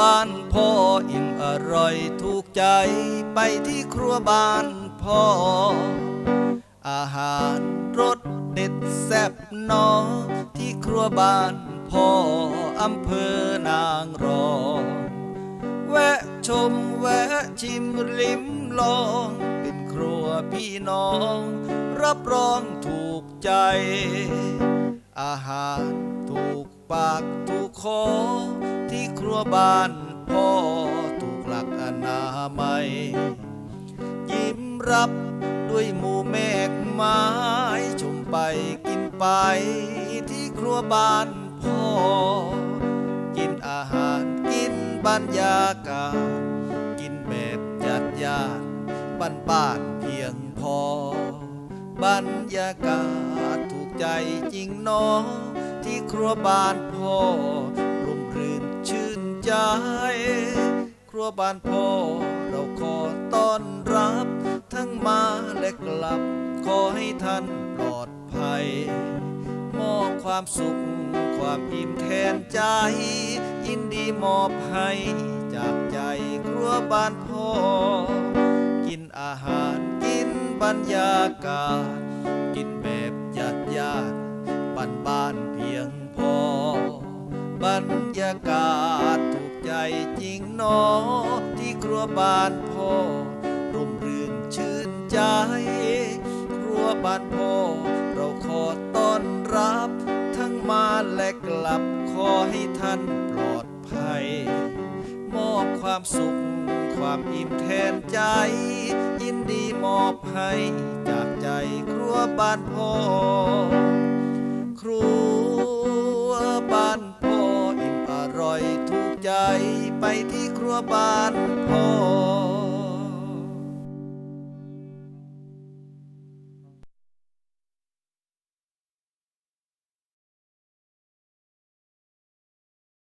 บ้านพ่ออิ่มอร่อยถูกใจไปที่ครัวบ้านพ่อ อาหารรสเด็ดแซ่บนอที่ครัวบ้านพ่ออำเภอนางรองแวะชมแวะชิมลิ้มลอง เป็นครัวพี่น้อง รับรองถูกใจ อาหารถูกปากถูกคอ ครัวบ้านพ่อถูกหลักอนามัย ยิ้มรับด้วยหมูเมฆไม้ชมไปกินไปที่ครัวบ้านพ่อ กินอาหารกินบรรยากาศกินแบบจัดยาดบ้านบ้านเพียงพอบรรยากาศถูกใจจริงเนอที่ครัวบ้านพ่อ ใจ ครัวบ้านพ่อเราขอต้อนรับ ทั้งมาและกลับ ขอให้ท่านปลอดภัย มอบความสุข ความอิ่มแทนใจ ยินดีมอบให้จากใจครัวบ้านพ่อ กินอาหารกินบรรยากาศ กินแบบหยาดยาดบ้านบ้านเพียงพอบรรยากาศ ถูกใจริงเนอ ที่ครัวบ้านพ่อร่มรื่นชื่นใจ ครัวบ้านพ่อ เราขอต้อนรับ ทั้งมาและกลับขอให้ท่านปลอดภัย มอบความสุข ความอิ่มแทนใจ ยินดีมอบให้จากใจครัวบ้านพ่อครัว ไปที่ครัวบ้านพ่อ